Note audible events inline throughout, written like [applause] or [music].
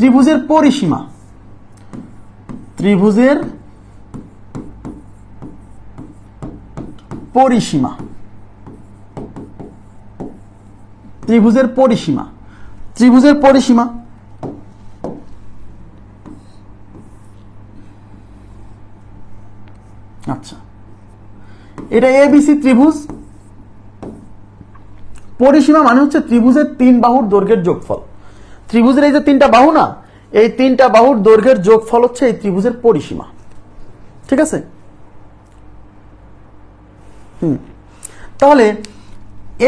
ত্রিভুজের পরিসীমা। ত্রিভুজের পরিসীমা। ত্রিভুজের পরিসীমা। ত্রিভুজের পরিসীমা। আচ্ছা। এটা এবিসি ত্রিভুজ। পরিসীমা মানে হচ্ছে ত্রিভুজের তিন বাহুর দৈর্ঘ্যের যোগফল। ত্রিভুজের এই যে তিনটা বাহু না, এই তিনটা বাহুর দৈর্ঘ্যের যোগফল হচ্ছে এই ত্রিভুজের পরিসীমা। ঠিক আছে? হুম। তাহলে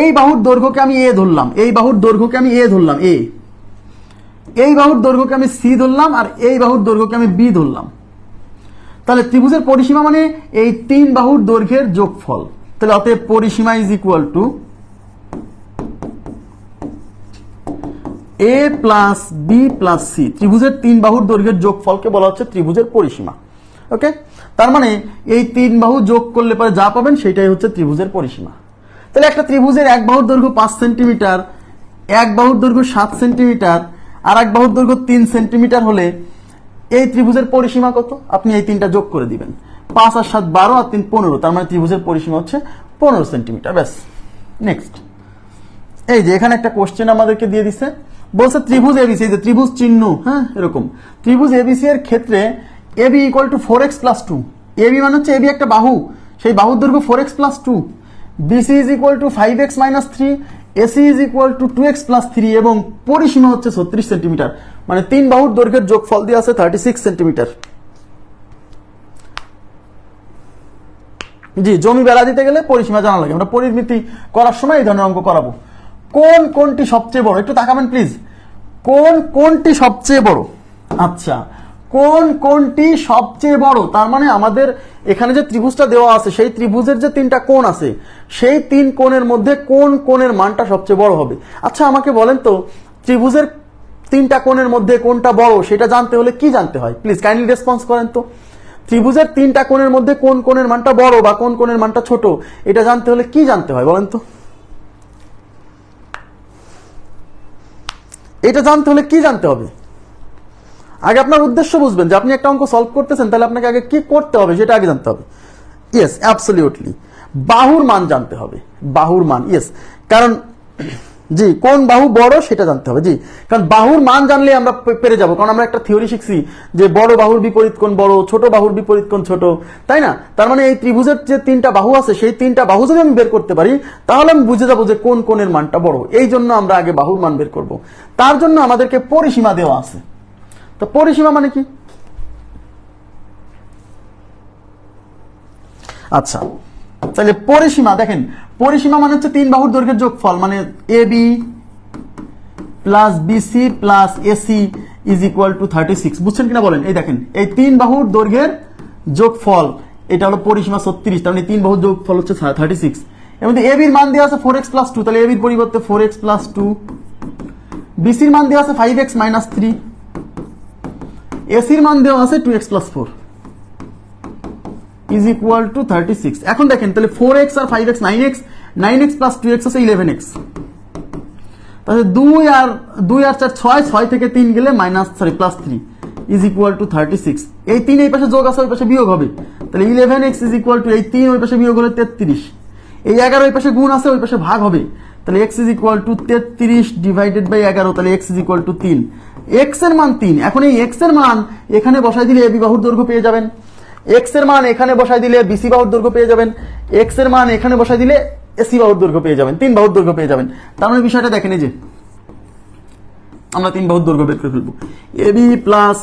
এই বাহুর দৈর্ঘ্যকে আমি এ ধরলাম, এই বাহুর দৈর্ঘ্যকে আমি এ ধরলাম, এ। এই বাহুর দৈর্ঘ্যকে আমি সি ধরলাম আর এই বাহুর দৈর্ঘ্যকে আমি বি ধরলাম। তাহলে ত্রিভুজের পরিসীমা মানে এই তিন বাহুর দৈর্ঘ্যের যোগফল। তাহলে অতএব পরিসীমা is equal to A plus B plus C ত্রিভুজের তিন বাহুর দৈর্ঘ্যের যোগফলকে বলা হচ্ছে ত্রিভুজের পরিসীমা ওকে তার মানে এই তিন বাহু যোগ করলে পরে যা পাবেন সেটাই হচ্ছে ত্রিভুজের পরিসীমা। তাহলে একটা ত্রিভুজের এক বাহুর দৈর্ঘ্য পাঁচ সেন্টিমিটার, এক বাহুর দৈর্ঘ্য সাত সেন্টিমিটার আর এক বাহুর দৈর্ঘ্য তিন সেন্টিমিটার হলে এই ত্রিভুজের পরিসীমা কত? আপনি এই তিনটা যোগ করে দিবেন। পাঁচ আর সাত বারো আর তিন পনেরো, তার মানে ত্রিভুজের পরিসীমা হচ্ছে পনেরো সেন্টিমিটার। ব্যাস নেক্সট এই যে এখানে একটা কোশ্চেন আমাদেরকে দিয়ে দিছে বলছে ত্রিভুজ এবিসি যে ত্রিভুজ চিহ্ন হ্যাঁ এরকম। ত্রিভুজ এবিসি এর ক্ষেত্রে AB equal to four x plus two AB মানে হচ্ছে এবি একটা বাহু, সেই বাহুর দৈর্ঘ্য four x plus two BC is equal to five x minus three AC is equal to two x plus three এবং পরিসীমা হচ্ছে ছত্রিশ সেন্টিমিটার মানে তিন বাহুর দৈর্ঘ্যের যোগফল দিয়ে আছে থার্টি সিক্স সেন্টিমিটার জি, জমি বেড়া দিতে গেলে পরিসীমা জানা লাগে। আমরা পরিমিতি করার সময় এই ধরনের অঙ্ক করাবো। কোন কোনটি সবচেয়ে বড়? একটু তাকাবেন প্লিজ কোন কোনটি সবচেয়ে বড়? আচ্ছা কোন কোনটি সবচেয়ে বড়? তার মানে আমাদের এখানে যে ত্রিভুজটা দেওয়া আছে, সেই ত্রিভুজের যে তিনটা কোণ আছে, সেই তিন কোণের মধ্যে কোন কোণের মানটা সবচেয়ে বড় হবে? আচ্ছা আমাকে বলেন তো, ত্রিভুজের তিনটা কোণের মধ্যে কোনটা বড়, সেটা জানতে হলে কি জানতে হয়? প্লিজ কাইন্ডলি রেসপন্স করেন তো। ত্রিভুজের তিনটা কোণের মধ্যে কোন কোণের মানটা বড় বা কোন কোণের মানটা ছোট, এটা জানতে হলে কি জানতে হয়, বলেন তো। এটা জানতে হলে কি জানতে হবে? আগে আপনার উদ্দেশ্য বুঝবেন যে আপনি একটা অঙ্ক সলভ করতেছেন, তাহলে আপনাকে আগে কি করতে হবে সেটা আগে জানতে হবে। ইয়েস অ্যাবসলিউটলি বাহুর মান জানতে হবে। বাহুর মান ইয়েস কারণ জি, কোন বাহু বড় সেটা জানতে হবে, জি। কারণ বাহুর মান জানলে আমরা পেরে যাব, কারণ আমরা একটা থিওরি শিখছি যে বড় বাহুর বিপরীত কোণ বড়, ছোট বাহুর বিপরীত কোণ ছোট, তাই না? তার মানে এই ত্রিভুজের যে তিনটা বাহু আছে, সেই তিনটা বাহু যদি আমি বের করতে পারি, তাহলে আমি বুঝে যাব যে কোন কোণের মানটা বড়। এই জন্য আমরা আগে বাহুর মান বের করব। তার জন্য আমাদেরকে পরিসীমা দেওয়া আছে। তো পরিসীমা মানে কি? আচ্ছা। তাহলে পরিসীমা, দেখেন, পরিসীমা মানে হচ্ছে তিন বাহুর দৈর্ঘ্যের যোগফল মানে A B plus BC plus AC is equal to thirty six বুঝছেন কিনা বলেন? এই দেখেন, এই তিন বাহুর দৈর্ঘ্যের যোগফল, এটা হলো পরিসীমা ছত্রিশ, তার মানে তিন বাহুর যোগফল হচ্ছে থার্টি সিক্স এর মধ্যে এ বির মান দেওয়া আছে ফোর এক্স প্লাস টু তাহলে এ বির পরিবর্তে ফোর এক্স প্লাস টু বিসির মান দেওয়া আছে ফাইভ এক্স মাইনাস থ্রি এসির মান দেওয়া আছে two x plus four is equal to thirty six এখন দেখেন, তাহলে ফোর এক্স আর five x nine x nine x plus two x আছে ইলেভেন এক্স তাহলে দুই আর দুই আর চার, ছয় ছয় থেকে তিন গেলে minus sorry plus three is equal to thirty six এই তিন এই পাশে যোগ আছে, ওই পাশে বিয়োগ হবে। তাহলে eleven x is equal to এই তিন, ওই পাশে বিয়োগ হলে তেত্রিশ। এই এগারো ওই পাশে গুণ আছে, ওই পাশে ভাগ হবে। তাহলে এক্স ইজ ইকুয়াল টু তেত্রিশ ডিভাইডেড বাই এগারো, তাহলে এক্স ইজ ইকুয়াল টু তিন। এক্সের মান তিন। এখন এই এক্সের মান এখানে বসাই দিলে এবি বাহুর দৈর্ঘ্য পেয়ে যাবেন। এক্সের মান এখানে বসাই দিলে বিসি বাহুর দৈর্ঘ্য পেয়ে যাবেন। এক্সের মান এখানে বসাই দিলে এসি বাহুর দৈর্ঘ্য পেয়ে যাবেন। তিন বাহুর দৈর্ঘ্য পেয়ে যাবেন। তার মানে বিষয়টা দেখেন এই যে, আমরা তিন বাহুর দৈর্ঘ্য বের করে ফেলব। এবি প্লাস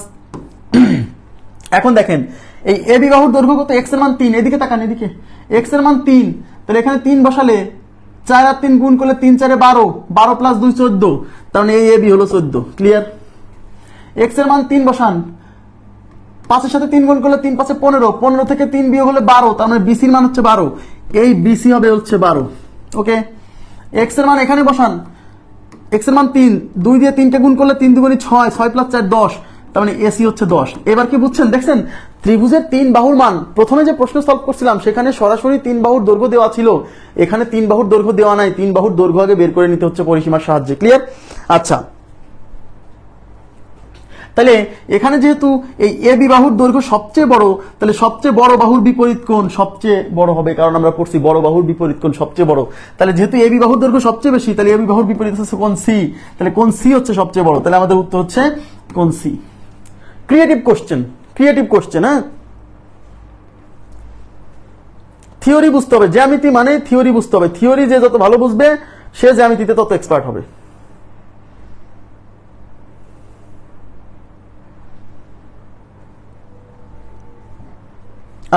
[clears throat] এখন দেখেন, এই এবি বাহুর দৈর্ঘ্য কত? এক্সের মান তিন। এদিকে তাকান, এদিকে। এক্সের মান তিন। তাহলে এখানে তিন বসালে চার আর তিন গুণ করলে তিন চারে বারো। বারো প্লাস দুই, চোদ্দ। তার মানে এই এবি হলো চোদ্দ। ক্লিয়ার এক্সের মান তিন বসান। পাঁচের সাথে তিন গুণ করলে তিন পাঁচে পনেরো পনেরো থেকে তিন বিয়োগ হলে বারো, তার মানে বিসির মান হচ্ছে বারো। এই বিসি হবে হচ্ছে বারো। ওকে? এক্সের মান এখানে বসান। এক্সের মান তিন, দুই দিয়ে তিনটে গুণ করলে তিন দুগুণি ছয় ছয় প্লাস চার, দশ। তার মানে এসি হচ্ছে দশ। এবার কি বুঝছেন? দেখছেন, ত্রিভুজের তিন বাহুর মান, প্রথমে যে প্রশ্ন সলভ করছিলাম, সেখানে সরাসরি তিন বাহুর দৈর্ঘ্য দেওয়া ছিল। এখানে তিন বাহুর দৈর্ঘ্য দেওয়া নাই, তিন বাহুর দৈর্ঘ্য আগে বের করে নিতে হচ্ছে পরিসীমার সাহায্যে। ক্লিয়ার আচ্ছা। তাহলে এখানে যেহেতু এই এ বি বাহুর দৈর্ঘ্য সবচেয়ে বড়, তাহলে সবচেয়ে বড় বাহুর বিপরীত কোণ সবচেয়ে বড় হবে, কারণ আমরা পড়ছি বড় বাহুর বিপরীত কোণ সবচেয়ে বড়। তাহলে যেহেতু এ বি বাহুর দৈর্ঘ্য সবচেয়ে বেশি, তাহলে এ বি বাহুর বিপরীত হচ্ছে কোন সি, তাহলে কোন সি হচ্ছে সবচেয়ে বড়। তাহলে আমাদের উত্তর হচ্ছে কোন C. Creative question creative question হ্যাঁ? থিওরি বুঝতে হবে, জ্যামিতি মানে থিওরি বুঝতে হবে। থিওরি যে যত ভালো বুঝবে, সে জ্যামিতিতে তত এক্সপার্ট হবে।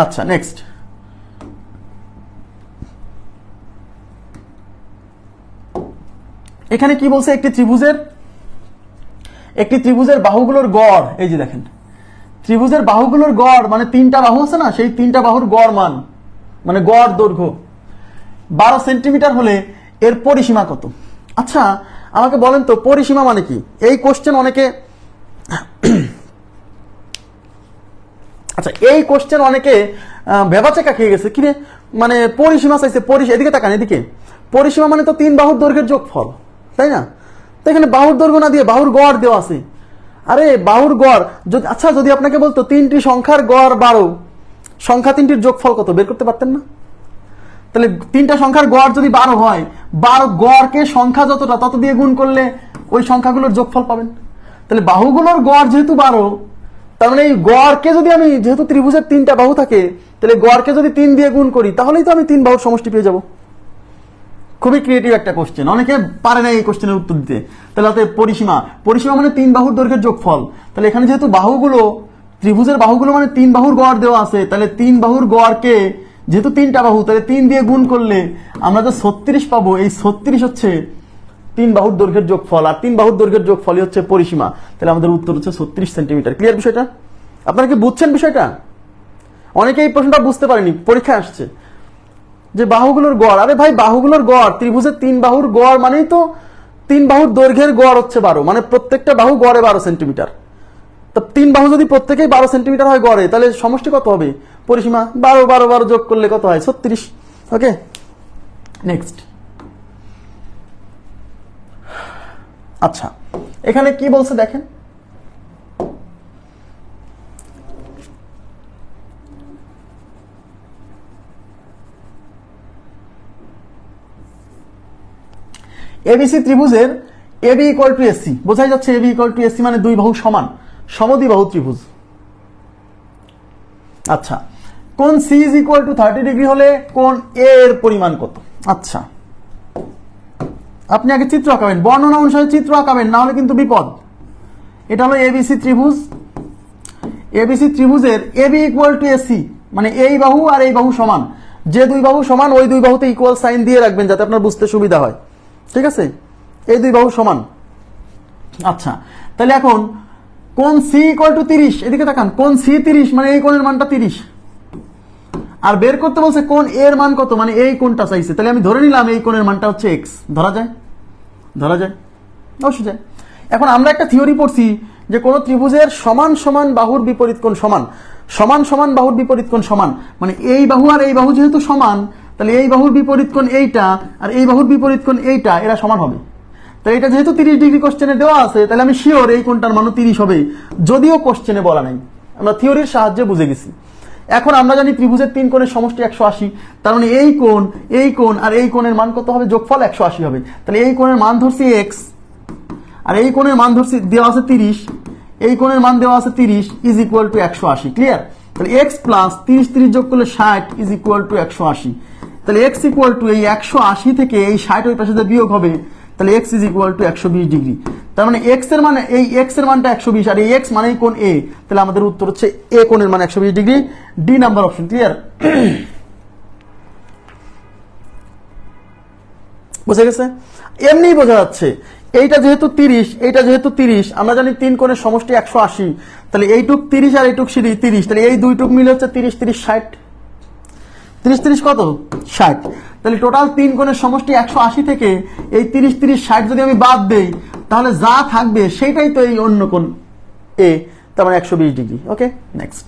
আচ্ছা নেক্সট এখানে কি বলছে একটি ত্রিভুজের? একটি ত্রিভুজের বাহুগুলোর গড়, এই যে দেখেন। ত্রিভুজের বাহুগুলোর গড় মানে তিনটা বাহু আছে না, সেই তিনটা বাহুর গড় মান মানে গড় দৈর্ঘ্য। বারো সেন্টিমিটার হলে এর পরিসীমা কত? আচ্ছা আমাকে বলেন তো, পরিসীমা মানে কি? এই কোশ্চেন অনেকে আচ্ছা এই কোশ্চেন অনেকে ভেবাচেকা খেয়ে গেছে। কিরে? মানে পরিসীমা চাইছে পরিসীমা এদিকে তাকান, এদিকে। পরিসীমা মানে তো তিন বাহুর দৈর্ঘ্যের যোগফল, তাই না? তো এখানে বাহুর দৈর্ঘ্য না দিয়ে বাহুর গড় দেওয়া আছে। আরে, বাহুর গড়, যদি আচ্ছা যদি আপনাকে বলতো, তিনটি সংখ্যার গড় বারো, সংখ্যা তিনটির যোগফল কত? বের করতে পারতেন না? তাহলে তিনটা সংখ্যার গড় যদি বারো হয়, বারো গড়কে সংখ্যা যতটা, তত দিয়ে গুণ করলে ওই সংখ্যাগুলোর যোগফল পাবেন। তাহলে বাহুগুলোর গড় যেহেতু বারো তার মানে এই গড়কে যদি আমি, যেহেতু ত্রিভুজের তিনটা বাহু থাকে, তাহলে গড়কে যদি তিন দিয়ে গুণ করি, তাহলেই তো আমি তিন বাহুর সমষ্টি পেয়ে যাব। খুবই ক্রিয়েটিভ একটা কোশ্চেন অনেকে পারে না এই কোশ্চেনের উত্তর দিতে। তাহলে অতএব পরিসীমা। পরিসীমা মানে তিন বাহুর দৈর্ঘ্যের যোগফল। তাহলে এখানে যেহেতু বাহুগুলো, ত্রিভুজের বাহুগুলো মানে তিন বাহুর গড় দেওয়া আছে, তাহলে তিন বাহুর গড়কে, যেহেতু তিনটা বাহু, তাহলে তিন দিয়ে গুণ করলে আমরা যে ছত্রিশ পাবো, এই ছত্রিশ হচ্ছে তিন বাহুর দৈর্ঘ্যের যোগফল, আর তিন বাহুর দৈর্ঘ্যের যোগফলই হচ্ছে পরিসীমা। তাহলে আমাদের উত্তর হচ্ছে ছত্রিশ সেন্টিমিটার। ক্লিয়ার বিষয়টা? আপনারা কি বুঝছেন বিষয়টা? অনেকে এই প্রশ্নটা বুঝতে পারেনি পরীক্ষা আসছে। যে বাহুগুলোর গড়, আরে ভাই, বাহুগুলোর গড়, ত্রিভুজের তিন বাহুর গড় মানেই তো তিন বাহুর দৈর্ঘ্যের গড় হচ্ছে বারো মানে প্রত্যেকটা বাহু গড়ে বারো সেন্টিমিটার। তো তিন বাহু যদি প্রত্যেকেই বারো সেন্টিমিটার হয় গড়ে, তাহলে সমষ্টি কত হবে? পরিসীমা বারো বারো বারো যোগ করলে কত হয়? ছত্রিশ। ওকে নেক্সট আচ্ছা এখানে কি বলছে দেখেন? এবিসি ত্রিভুজের এবি ইকুয়াল টু এসি। বোঝাই যাচ্ছে এবি ইকুয়াল টু এসি মানে দুই বাহু সমান, সমদ্বিবাহু ত্রিভুজ। আচ্ছা কোন C is equal to thirty degree হলে কোন এ এর পরিমাণ কত? আচ্ছা আপনি আগে চিত্র আঁকাবেন, বর্ণনা অনুসারে চিত্র আঁকাবেন, না হলে কিন্তু বিপদ। এটা হলো এবিসি ত্রিভুজ। এবিসি ত্রিভুজের এবি ইকুয়াল টু এসি মানে এই বাহু আর এই বাহু সমান। যে দুই বাহু সমান, ওই দুই বাহুতে ইকুয়াল সাইন দিয়ে রাখবেন যাতে আপনার বুঝতে সুবিধা হয়। ঠিক আছে? এই দুই বাহু সমান। আচ্ছা তাহলে এখন কোন সি ইকুয়াল টু তিরিশ, এদিকে তাকান কোন সি তিরিশ মানে এই কোণের মানটা তিরিশ। আর বের করতে বলছে কোন এর মান কত মানে এই কোণটা চাইছে। তাহলে আমি ধরে নিলাম এই কোণের মানটা হচ্ছে এক্স ধরা যায় ধরা যায়। অবশ্যই যায়। এখন আমরা একটা থিওরি পড়ছি যে কোন ত্রিভুজের সমান সমান বাহুর বিপরীত কোণ সমান। সমান সমান বাহুর বিপরীত কোণ সমান। মানে এই বাহু আর এই বাহু যেহেতু সমান, তাহলে এই বাহুর বিপরীত কোণ এইটা আর এই বাহুর বিপরীত কোণ এইটা, এরা সমান হবে। তাহলে এটা যেহেতু তিরিশ ডিগ্রি কোশ্চেনে দেওয়া আছে, তাহলে আমি শিওর এই কোণটার মানও তিরিশ হবে যদিও কোশ্চেনে বলা নাই। আমরা থিওরির সাহায্যে বুঝে গেছি। এখন আমরা জানি ত্রিভুজের তিন কোণের সমষ্টি একশো আশি। তার মানে এই কোণ এই কোণ আর এই কোণের মান কত হবে? যোগফল একশো আশি হবে। তাহলে এই কোণের মান ধরছি এক্স আর এই কোণের মান ধরছি, দেওয়া আছে তিরিশ। এই কোণের মান দেওয়া আছে তিরিশ ইজ ইকুয়াল টু একশো আশি। ক্লিয়ার তাহলে এক্স প্লাস তিরিশ তিরিশ যোগ করলে ষাট ইজ ইকুয়াল টু একশো আশি। তাহলে এক্স ইকুয়াল টু এই একশো আশি থেকে এই ষাট ওই পাশে বিয়োগ হবে তাহলে এক্স ইজ ইকুয়াল টু একশো বিশ ডিগ্রি তার মানে এক্সের মানে এই এক্সের মানটা একশো বিশ, আর এই এক্স মানেই কোন এ তাহলে আমাদের উত্তর হচ্ছে এ কোণের মান একশো বিশ degree D number option clear বুঝে গেছে? এমনি বোঝা যাচ্ছে, এইটা যেহেতু তিরিশ, এইটা যেহেতু তিরিশ, আমরা জানি তিন কোণের সমষ্টি একশো আশি। তাহলে এইটুক তিরিশ আর এইটুক সিঁড়ি তিরিশ, তাহলে এই দুইটুক মিলে হচ্ছে তিরিশ তিরিশ, ষাট। তিরিশ তিরিশ কত? ষাট। তাহলে টোটাল তিন কোণের সমষ্টি একশো আশি থেকে এই তিরিশ তিরিশ, ষাট যদি আমি বাদ দেই, তাহলে যা থাকবে সেটাই তো এই অন্য কোণ এ তার মানে একশো বিশ ডিগ্রি। ওকে নেক্সট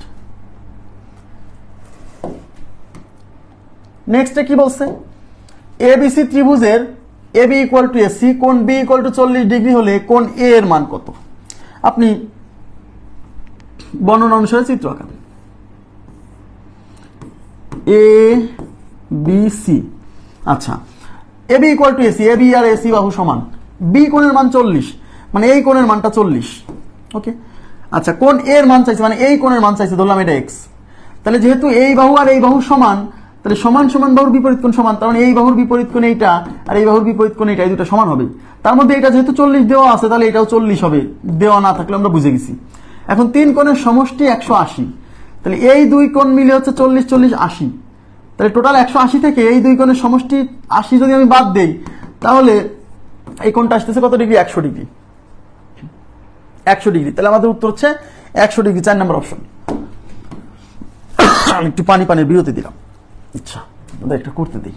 নেক্সটে কি বলছে? এবিসি ত্রিভুজের A B equal to AC কোন বি ইকুয়াল টু চল্লিশ ডিগ্রি হলে কোন এ এর মান কত? আপনি বর্ণনা অনুসারে চিত্র আঁকা এ বি সি আচ্ছা। A B equal to AC A B R AC বাহু সমান। বি কোণের মান চল্লিশ মানে এই কোণের মানটা চল্লিশ। ওকে? আচ্ছা কোন এর মান চাইছে মানে এই কোণের মান চাইছে, ধরলাম এটা এক্স তাহলে যেহেতু এই বাহু আর এই বাহু সমান, তাহলে সমান সমান বাহুর বিপরীত কোণ সমান, তার মানে এই বাহুর বিপরীত কোণ এইটা আর এই বাহুর বিপরীত কোণ এইটা, এই দুটো সমান হবে। তার মধ্যে এটা যেহেতু চল্লিশ দেওয়া আছে, তাহলে এটাও চল্লিশ হবে। দেওয়া না থাকলে আমরা বুঝে গেছি। এখন তিন কোণের সমষ্টি একশো আশি। তাহলে এই দুই কোণ মিলে হচ্ছে চল্লিশ চল্লিশ, আশি। তাহলে টোটাল একশো আশি থেকে এই দুই কোণের সমষ্টি আশি যদি আমি বাদ দেই, তাহলে এই কোণটা আসতেছে কত ডিগ্রি? একশো ডিগ্রি। একশো ডিগ্রি। তাহলে আমাদের উত্তর হচ্ছে একশো ডিগ্রি, চার নম্বর অপশন। আমি একটু পানি পানির বিরতি দিলাম। আচ্ছা একটা করতে দিই।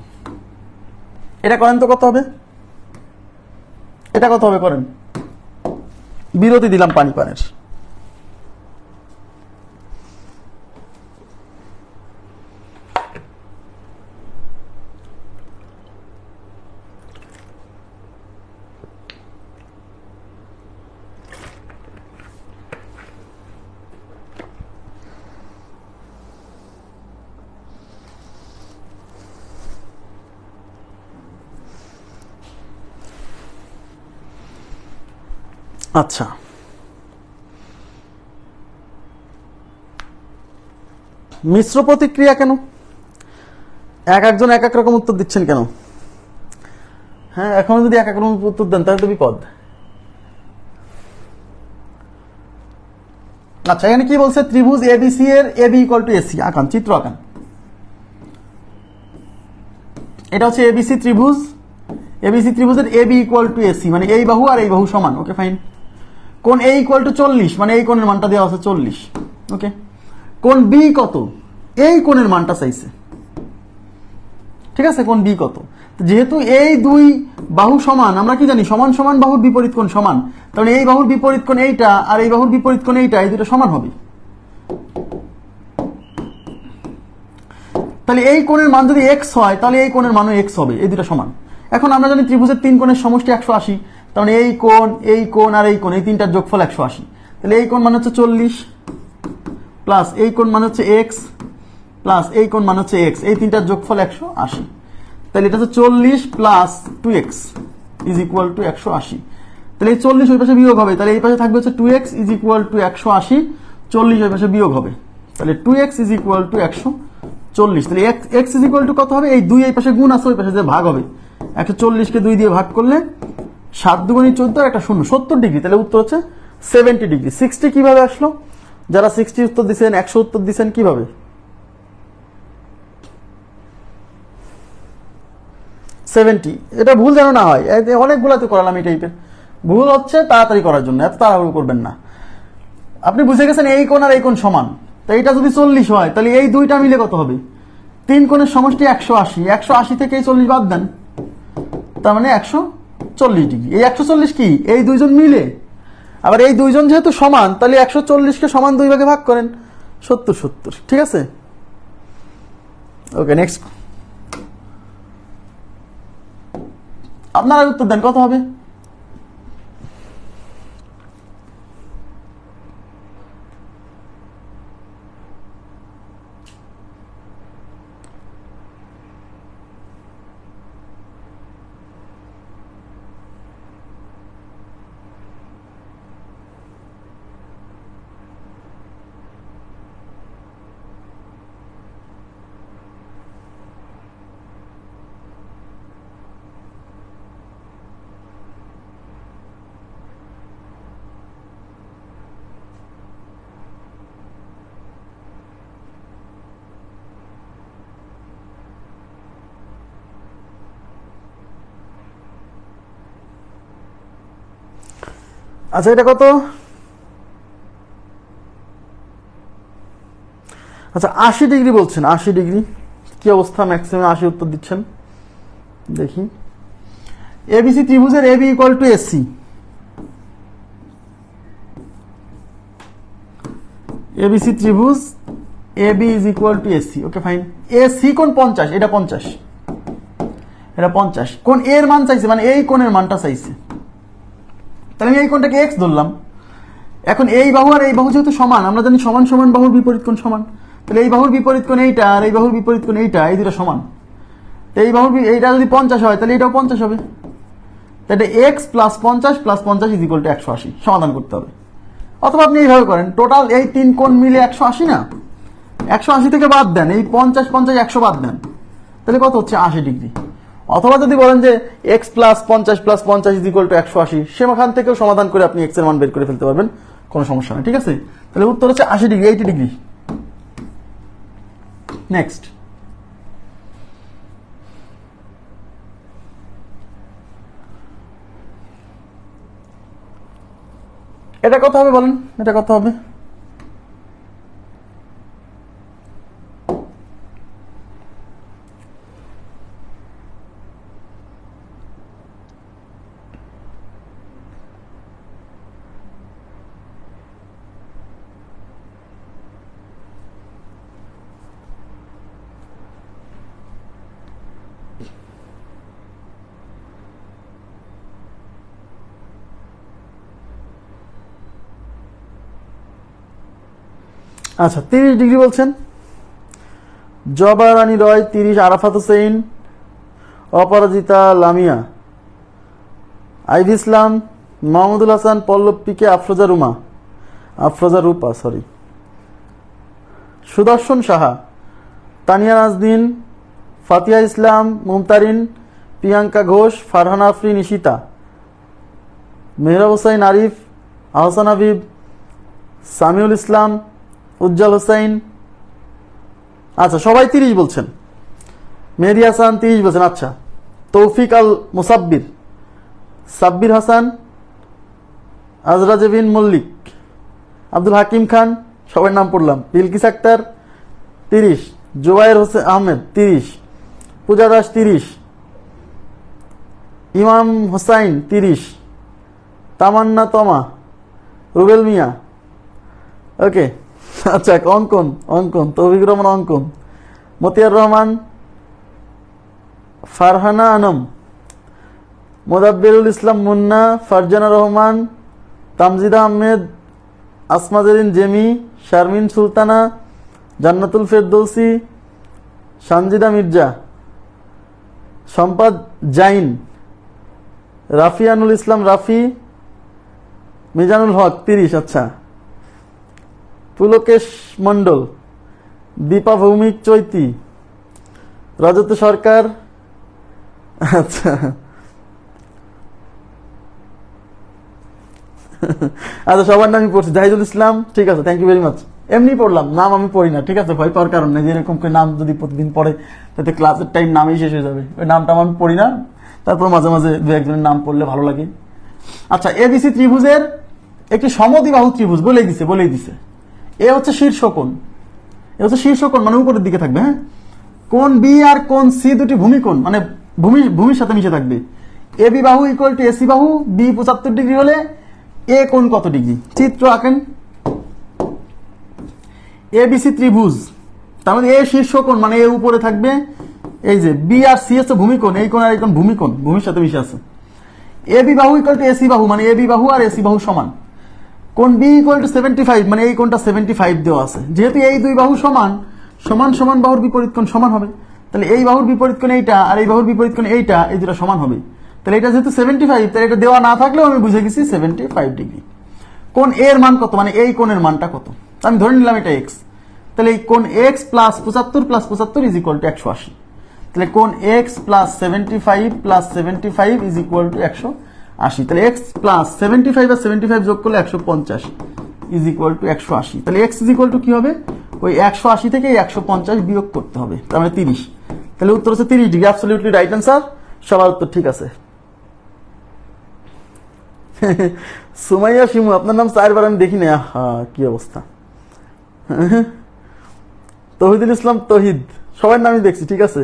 এটা করেন তো কত হবে? এটা কত হবে করেন? বিরতি দিলাম পানি পানের। আচ্ছা। মিশ্র প্রতিক্রিয়া কেন? এক একজন এক এক রকম উত্তর দিচ্ছেন কেন? হ্যাঁ এখন যদি এক এক রকম উত্তর দেন, তাহলে তো বিপদ। আচ্ছা এখানে কি বলছে? ত্রিভুজ এবিসি এর এবি ইকুয়াল টু এসি। আঁকান, চিত্র আঁকান। এটা হচ্ছে এবিসি ত্রিভুজ। এবিসি ত্রিভুজের এবি ইকুয়াল টু এসি মানে এই বাহু আর এই বাহু সমান। Okay, fine. কোন এ ইকুয়াল টু চল্লিশ মানে এই কোণের মানটা দেওয়া আছে চল্লিশ ওকে কোন বি কত? এই কোণের মানটা চাইছে। ঠিক আছে কোন বি কত? যেহেতু এই দুই বাহু সমান, আমরা কি জানি, সমান সমান বাহুর বিপরীত কোণ সমান। তাহলে এই বাহুর বিপরীত কোণ এইটা আর এই বাহুর বিপরীত কোণ এইটা, এই দুটো সমান হবে। তাহলে এই কোণের মান যদি এক্স হয়, তাহলে এই কোণের মানও এক্স হবে, এই দুটো সমান। এখন আমরা জানি ত্রিভুজের তিন কোণের সমষ্টি একশো আশি তার মানে এই কোণ এই কোণ আর এই কোণ, এই তিনটার যোগফল একশো আশি। তাহলে এই কোণ মানে হচ্ছে চল্লিশ প্লাস এই কোণ মানে হচ্ছে এক্স প্লাস এই কোণ মানে হচ্ছে এক্স এই তিনটার যোগফল একশো আশি। তাহলে এটা হচ্ছে চল্লিশ plus two x is equal to একশো আশি। তাহলে এই চল্লিশ ওই পাশে বিয়োগ হবে, তাহলে এই পাশে থাকবে হচ্ছে two x is equal to একশো আশি, চল্লিশ ওই পাশে বিয়োগ হবে। তাহলে two x is equal to একশো চল্লিশ। তাহলে এক্স ইজ ইকুয়াল টু কত হবে? এই দুই এই পাশে গুণ আছে, ওই পাশে যে ভাগ হবে। একশো চল্লিশকে দুই দিয়ে ভাগ করলে সাত দুগুণী চোদ্দ একটা শূন্য। সত্তর ডিগ্রি, তাহলে উত্তর হচ্ছে সেভেন্টি ডিগ্রি। সিক্সটি কীভাবে আসলো? যারা সিক্সটি উত্তর দিচ্ছেন একশো উত্তর দিচ্ছেন কীভাবে? সেভেন্টি এটা ভুল যেন না হয়। অনেকগুলাতে করালাম এই টাইপের ভুল হচ্ছে তাড়াতাড়ি করার জন্য, এত তাড়াহুড়ো করবেন না। আপনি বুঝে গেছেন এই কোণ আর এই কোণ সমান। তো এটা যদি চল্লিশ হয়, তাহলে এই দুইটা মিলে কত হবে? তিন কোণের সমষ্টি একশো আশি। একশো আশি থেকে এই চল্লিশ বাদ দেন। তার মানে একশো চল্লিশ ডিগ্রি। এই একশো চল্লিশ কি? এই দুইজন মিলে? আবার এই দুইজন যেহেতু সমান, তাহলে একশো চল্লিশকে সমান দুই ভাগে ভাগ করেন। সত্তর সত্তর। ঠিক আছে? ওকে নেক্সট আপনারা উত্তর দেন, কত হবে? আচ্ছা এটা কত? আচ্ছা আশি ডিগ্রি বলছেন, আশি ডিগ্রি। কি অবস্থা? ম্যাক্সিমাম আশি উত্তর দিচ্ছেন। দেখি। এবিসি ত্রিভুজের AB equal to AC ABC ত্রিভুজ AB is equal to AC okay fine AC কোন পঞ্চাশ? এটা পঞ্চাশ। এটা পঞ্চাশ। কোন এর মান চাইছে? মানে এই কোণের মানটা চাইছে। তাহলে আমি এই কোণটাকে এক্স ধরলাম। এখন এই বাহু আর এই বাহু যেহেতু সমান, আমরা জানি সমান সমান বাহুর বিপরীত কোণ সমান। তাহলে এই বাহুর বিপরীত কোণ এইটা আর এই বাহুর বিপরীত কোণ এইটা, এই দুটো সমান। এই বাহুর এইটা যদি পঞ্চাশ হয়, তাহলে এটাও পঞ্চাশ হবে। তাহলে এক্স প্লাস পঞ্চাশ প্লাস পঞ্চাশ ইজ ইকুয়াল টু একশো আশি। সমাধান করতে হবে। অথবা আপনি এইভাবে করেন টোটাল এই তিন কোণ মিলে একশো আশি না? একশো আশি থেকে বাদ দেন, এই পঞ্চাশ পঞ্চাশ একশো বাদ দেন। তাহলে কত হচ্ছে? আশি ডিগ্রি অথবা যদি বলেন যে এক্স প্লাস পঞ্চাশ প্লাস পঞ্চাশ ইজ ইকুয়াল টু একশো আশি সেখান থেকেও সমাধান করে আপনি এক্সের মান বের করে ফেলতে পারবেন, কোনো সমস্যা নেই, ঠিক আছে? তাহলে উত্তর হচ্ছে আশি ডিগ্রি এইটি ডিগ্রি নেক্সট এটা কত হবে বলেন? এটা কত হবে? আচ্ছা তিরিশ ডিগ্রি বলছেন। জবা রানী রয়, তিরিশ, আরাফাত হোসেন অপরাজিতা লামিয়া, আইভ ইসলাম, মাহমুদুল হাসান, পল্লব পিকে আফরোজা রুমা, আফরোজা রূপা সরি সুদর্শন সাহা, তানিয়া নাজদিন ফাতিয়া ইসলাম, মুমতারিন, প্রিয়াঙ্কা ঘোষ, ফারহানা আফরিন ইশিতা মেহরাব হোসাইন আরিফ, আহসান হাবিব, সামিউল ইসলাম উজ্জ্বল হোসাইন আচ্ছা সবাই তিরিশ বলছেন। মেহেদি হাসান তিরিশ বলছেন। আচ্ছা তৌফিক আল মুসাব্বির। সাব্বির হাসান আজরাজেবিন মল্লিক, আব্দুল হাকিম খান, সবার নাম পড়লাম। বিলকিস আক্তার, তিরিশ। জুবাইর হোসেন আহমেদ, তিরিশ। পূজা দাস, তিরিশ। ইমাম হোসাইন, তিরিশ। তামান্না তমা, রুবেল মিয়া। ওকে। আচ্ছা অঙ্কন অঙ্কন তৌফিকুর রহমান, অঙ্কন। মতিয়ার রহমান, ফারহানা আনম, মোদাব্বিরুল ইসলাম মুন্না, ফারজানা রহমান, তামজিদা আহমেদ, আসমাজেরিন জেমি, শারমিন সুলতানা, জান্নাতুল ফেরদৌসি, সানজিদা মির্জা, সম্পাদ জাইন, রাফিয়ানুল ইসলাম রাফি, মিজানুল হক, তিরিশ আচ্ছা। পুলকেশ মণ্ডল, দীপা ভৌমিক চৈতি রজত সরকার আচ্ছা। আচ্ছা সবার নামই পড়ছি। জাহিদুল ইসলাম, ঠিক আছে থ্যাংক ইউ ভেরি মাচ এমনি পড়লাম, নাম আমি পড়ি না, ঠিক আছে, ভয় পাওয়ার কারণ নেই যে এরকম করে নাম যদি প্রতিদিন পড়ে, তাতে ক্লাসের টাইম নামেই শেষ হয়ে যাবে। ওই নামটা আমি পড়ি না, তারপর মাঝে মাঝে দু একজনের নাম পড়লে ভালো লাগে। আচ্ছা এবিসি ত্রিভুজের একটি সমদ্বিবাহু ত্রিভুজ, বলেই দিছে বলেই দিছে। এ হচ্ছে শীর্ষকোণ। এ হচ্ছে শীর্ষকোণ মানে উপরের দিকে থাকবে হ্যাঁ? কোণ বি আর কোণ সি দুটি ভূমিকোণ মানে ভূমি, ভূমির সাথে মিশে থাকবে। এ বি বাহু ইকুয়াল টু এসি বাহু বি পঁচাত্তর ডিগ্রি হলে এ কোণ কত ডিগ্রি? চিত্র আঁকেন। এ বিসি ত্রিভুজ। তার মধ্যে এ শীর্ষকোণ মানে এ উপরে থাকবে। এই যে বি আর সি হচ্ছে ভূমিকোণ, এই কোণ আর এই কোণ ভূমিকোণ, ভূমির সাথে মিশে আছে। এ বি বাহু ইকুয়াল টু এসি বাহু মানে এ বি বাহু আর এসি বাহু সমান। কোণ B equal to seventy five মানে এই কোনটা সেভেন্টি ফাইভ দেওয়া আছে। যেহেতু এই দুই বাহু সমান সমান সমান বাহুর বিপরীত কোণ সমান হবে। তাহলে এই বাহুর বিপরীত কোণ এইটা আর এই বাহুর বিপরীত কোণ এইটা, এই দুটো সমান হবে। তাহলে এটা যেহেতু সেভেন্টি ফাইভ তাহলে এটা দেওয়া না থাকলেও আমি বুঝে গেছি সেভেন্টি ফাইভ ডিগ্রি কোণ এর মান কত? মানে এই কোণের মানটা কত? আমি ধরে নিলাম এটা এক্স তাহলে এই কোণ এক্স প্লাস পঁচাত্তর প্লাস পঁচাত্তর ইজ ইকুয়াল টু একশো আশি। তাহলে কোণ x plus seventy five plus seventy five is equal to একশো আশি। তাহলে এক্স প্লাস সেভেন্টি ফাইভ আর সেভেন্টি ফাইভ যোগ করলে একশো পঞ্চাশ ইজ ইকুয়াল টু একশো আশি। তাহলে এক্স ইজ ইকুয়াল টু কি হবে? ওই একশো আশি থেকে একশো পঞ্চাশ বিয়োগ করতে হবে, তার মানে তিরিশ। তাহলে উত্তর হচ্ছে তিরিশ ডিগ্রি অ্যাবসলিউটলি রাইট অ্যান্সার সবার উত্তর ঠিক আছে। সুমাইয়া শিমু, আপনার নাম চারবার আমি দেখি না কি অবস্থা। তহিদুল ইসলাম তহিদ, সবার নামই দেখছি, ঠিক আছে?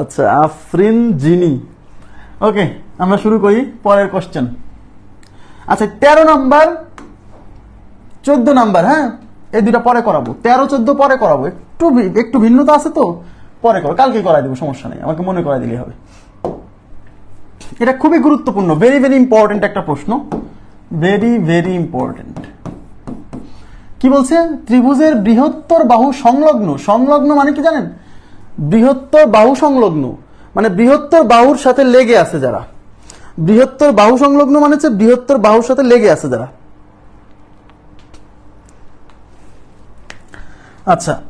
আচ্ছা আফরিন জিনি। ওকে, আমরা শুরু করি পরের কোশ্চেন আচ্ছা তেরো নাম্বার, চোদ্দ নাম্বার হ্যাঁ? এই দুটা পরে করাবো। তেরো, চোদ্দ পরে করাবো। একটু একটু ভিন্নতা আছে তো? পরে করো কালকে করাই দেবো, সমস্যা নেই। আমাকে মনে করাই দিলেই হবে। এটা খুবই গুরুত্বপূর্ণ ভেরি ভেরি ইম্পর্টেন্ট একটা প্রশ্ন। ভেরি ভেরি ইম্পর্টেন্ট কি বলছে? ত্রিভুজের বৃহত্তর বাহু সংলগ্ন। সংলগ্ন মানে কি জানেন? বৃহত্তর বাহু সংলগ্ন মানে বৃহত্তর বাহুর সাথে লেগে আছে যারা। বৃহত্তর বাহু সংলগ্ন মানে হচ্ছে বৃহত্তর বাহুর সাথে লেগে আছে যারা। আচ্ছা।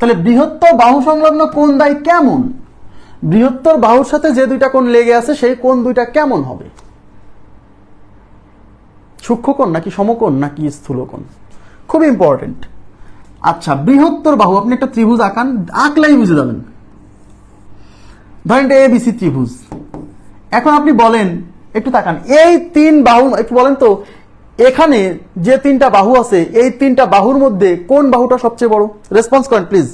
তাহলে বৃহত্তর বাহু সংলগ্ন কোন দায় কেমন? বৃহত্তর বাহুর সাথে যে দুইটা কোণ লেগে আছে, সেই কোণ দুইটা কেমন হবে? সূক্ষ্মকোণ নাকি সমকোণ নাকি স্থূলকোণ? খুব ইম্পর্টেন্ট আচ্ছা বৃহত্তর বাহু, আপনি একটা ত্রিভুজ আঁকান, আঁকলেই বুঝে যাবেন। ধরেন এটা এবিসি ত্রিভুজ। এখন আপনি বলেন, একটু তাকান, এই তিন বাহু, একটু বলেন তো, এখানে যে তিনটা বাহু আছে, এই তিনটা বাহুর মধ্যে কোন বাহুটা সবচেয়ে বড়? রেসপন্স করেন প্লিজ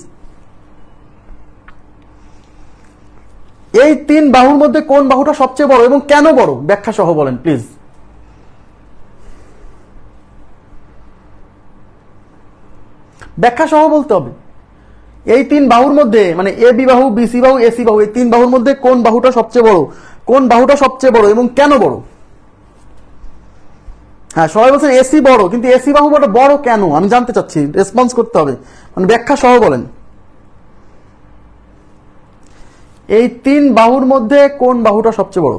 এই তিন বাহুর মধ্যে কোন বাহুটা সবচেয়ে বড় এবং কেন বড়? ব্যাখ্যা সহ বলেন প্লিজ ব্যাখ্যা সহ বলতে হবে। এই তিন বাহুর মধ্যে মানে এ বি বাহু বিসি বাহু এসি বাহু, এই তিন বাহুর মধ্যে কোন বাহুটা সবচেয়ে বড়? কোন বাহুটা সবচেয়ে বড় এবং কেন বড়? হ্যাঁ সবাই বলছেন এসি বড়, কিন্তু এসি বাহু বড় কেন? আমি জানতে চাচ্ছি রেসপন্স করতে হবে। মানে ব্যাখ্যা সহ বলেন। এই তিন বাহুর মধ্যে কোন বাহুটা সবচেয়ে বড়?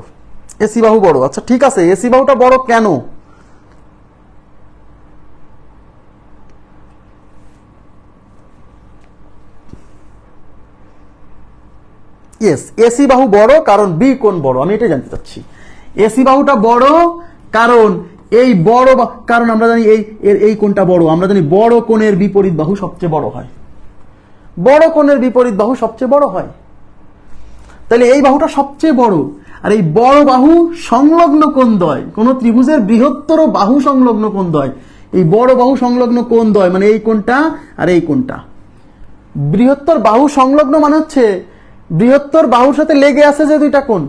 এসি বাহু বড়। আচ্ছা ঠিক আছে এসি বাহুটা বড় কেন? ইয়েস এসি বাহু বড়, কারণ বি কোণ বড়। আমি এটাই জানতে চাচ্ছি। এসি বাহুটা বড়, কারণ এই বড় কারণ আমরা জানি এই এই কোণটা বড়। আমরা জানি বড় কোণের বিপরীত বাহু সবচেয়ে বড় হয়। বড় কোণের বিপরীত বাহু সবচেয়ে বড় হয়। তাহলে এই বাহুটা সবচেয়ে বড়। আর এই বড় বাহু সংলগ্ন কোণ দয়। কোন ত্রিভুজের বৃহত্তর বাহু সংলগ্ন কোণ দয়। এই বড় বাহু সংলগ্ন কোণ দয় মানে এই কোণটা আর এই কোণটা। বৃহত্তর বাহু সংলগ্ন মানে হচ্ছে বৃহত্তর বাহুর সাথে লেগে আছে যে দুইটা কোণ।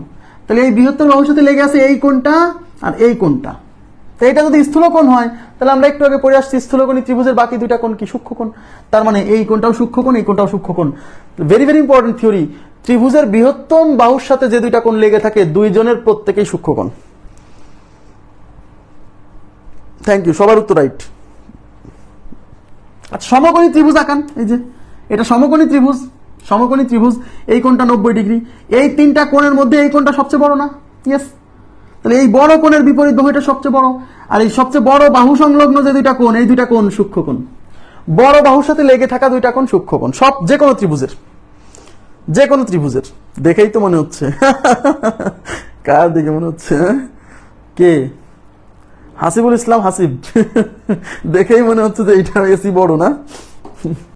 তাহলে এই বৃহত্তর বাহুর সাথে লেগে আছে এই কোণটা আর এই কোণটা। তো এটা যদি স্থূলকোণ হয়, তাহলে আমরা একটু আগে পড়ে আসছি স্থূলকোণী ত্রিভুজের বাকি দুইটা কোণ কি সূক্ষ্মকোণ তার মানে এই কোণটাও সূক্ষ্মকোণ এই কোণটাও সূক্ষ্মকোণ ভেরি ভেরি ইম্পর্টেন্ট থিওরি ত্রিভুজের বৃহত্তম বাহুর সাথে যে দুইটা কোণ লেগে থাকে, দুইজনের প্রত্যেকেই সূক্ষ্মকোণ থ্যাংক ইউ সবার উত্তর রাইট আচ্ছা সমকোণী ত্রিভুজ আঁকান, এই যে। এটা সমকোণী ত্রিভুজ। সমকোণী ত্রিভুজ, এই কোণটা নব্বই ডিগ্রি। এই তিনটা কোণের মধ্যে এই কোণটা সবচেয়ে বড় না? ইয়েস তাহলে এই বড় কোণের বিপরীত বাহু এটা সবচেয়ে বড়। আর এই সবচেয়ে বড় বাহু সংলগ্ন যে দুইটা কোণ, এই দুইটা কোণ সূক্ষ্ম কোণ। বড় বাহুর সাথে লেগে থাকা দুইটা কোণ সূক্ষ্ম কোণ, সব যে কোনো ত্রিভুজের। যে কোনো ত্রিভুজের। দেখেই তো মনে হচ্ছে। [laughs] কার দেখে মনে হচ্ছে? কে? হাসিবুল ইসলাম হাসিব। [laughs] দেখেই মনে হচ্ছে যে এইটা এসি বড় না? [laughs]